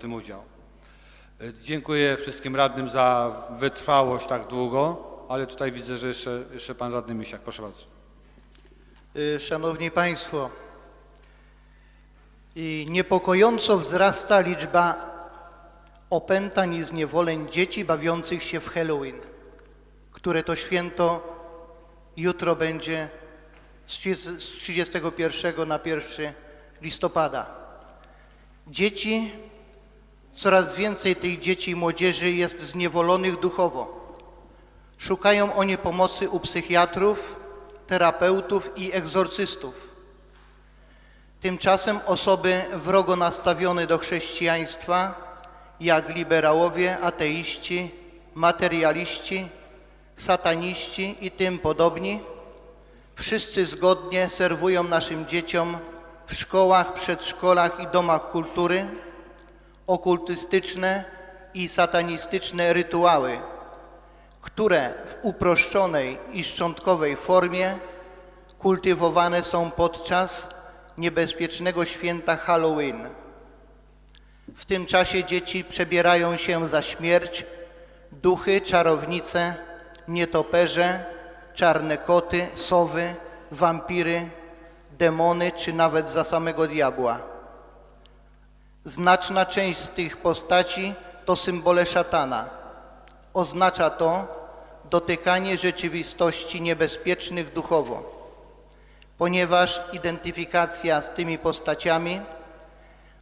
tym udział. Y, Dziękuję wszystkim radnym za wytrwałość tak długo, ale tutaj widzę, że jeszcze, jeszcze pan radny Misiak. Proszę bardzo. Y, Szanowni Państwo, niepokojąco wzrasta liczba opętań i zniewoleń dzieci bawiących się w Halloween, które to święto jutro będzie z 30 z 31 na 1 listopada. Dzieci, coraz więcej tych dzieci i młodzieży jest zniewolonych duchowo. Szukają oni pomocy u psychiatrów, terapeutów i egzorcystów. Tymczasem osoby wrogo nastawione do chrześcijaństwa, jak liberałowie, ateiści, materialiści, sataniści i tym podobni, wszyscy zgodnie serwują naszym dzieciom w szkołach, przedszkolach i domach kultury okultystyczne i satanistyczne rytuały, które w uproszczonej i szczątkowej formie kultywowane są podczas niebezpiecznego święta Halloween. W tym czasie dzieci przebierają się za śmierć, duchy, czarownice, nietoperze, czarne koty, sowy, wampiry, demony czy nawet za samego diabła. Znaczna część z tych postaci to symbole szatana. Oznacza to dotykanie rzeczywistości niebezpiecznych duchowo, ponieważ identyfikacja z tymi postaciami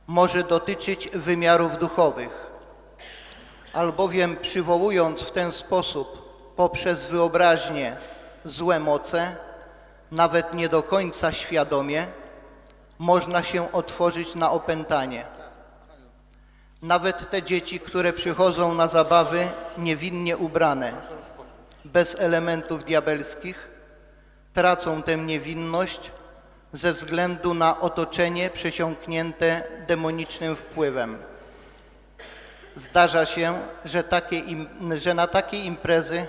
może dotyczyć wymiarów duchowych, albowiem przywołując w ten sposób poprzez wyobraźnię złe moce, nawet nie do końca świadomie, można się otworzyć na opętanie. Nawet te dzieci, które przychodzą na zabawy niewinnie ubrane, bez elementów diabelskich, tracą tę niewinność ze względu na otoczenie przesiąknięte demonicznym wpływem. Zdarza się, że, takie im, że na takie imprezy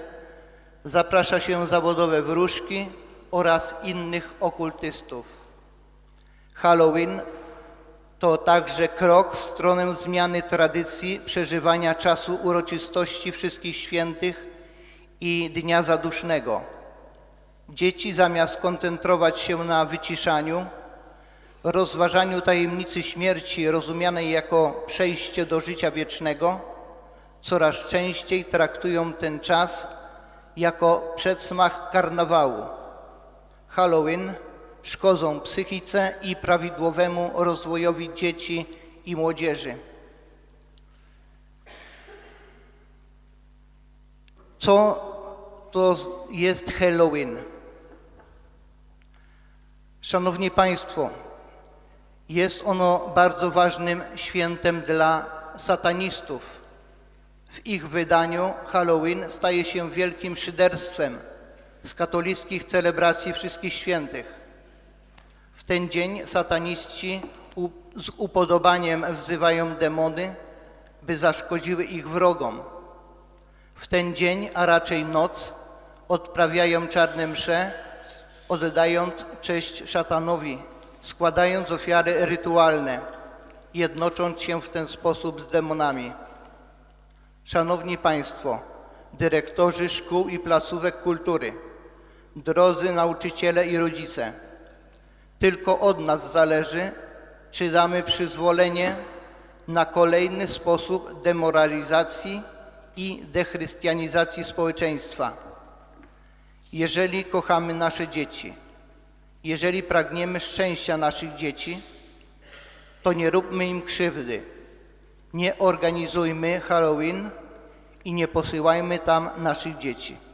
zaprasza się zawodowe wróżki oraz innych okultystów. Halloween to także krok w stronę zmiany tradycji przeżywania czasu uroczystości Wszystkich Świętych i Dnia Zadusznego. Dzieci zamiast koncentrować się na wyciszaniu, rozważaniu tajemnicy śmierci rozumianej jako przejście do życia wiecznego, coraz częściej traktują ten czas jako przedsmak karnawału. Halloween szkodzą psychice i prawidłowemu rozwojowi dzieci i młodzieży. Co to jest Halloween? Szanowni Państwo, jest ono bardzo ważnym świętem dla satanistów. W ich wydaniu Halloween staje się wielkim szyderstwem z katolickich celebracji Wszystkich Świętych. Ten dzień sataniści z upodobaniem wzywają demony, by zaszkodziły ich wrogom. W ten dzień, a raczej noc, odprawiają czarne msze, oddając cześć szatanowi, składając ofiary rytualne, jednocząc się w ten sposób z demonami. Szanowni Państwo, dyrektorzy szkół i placówek kultury, drodzy nauczyciele i rodzice, tylko od nas zależy, czy damy przyzwolenie na kolejny sposób demoralizacji i dechrystianizacji społeczeństwa. Jeżeli kochamy nasze dzieci, jeżeli pragniemy szczęścia naszych dzieci, to nie róbmy im krzywdy. Nie organizujmy Halloween i nie posyłajmy tam naszych dzieci.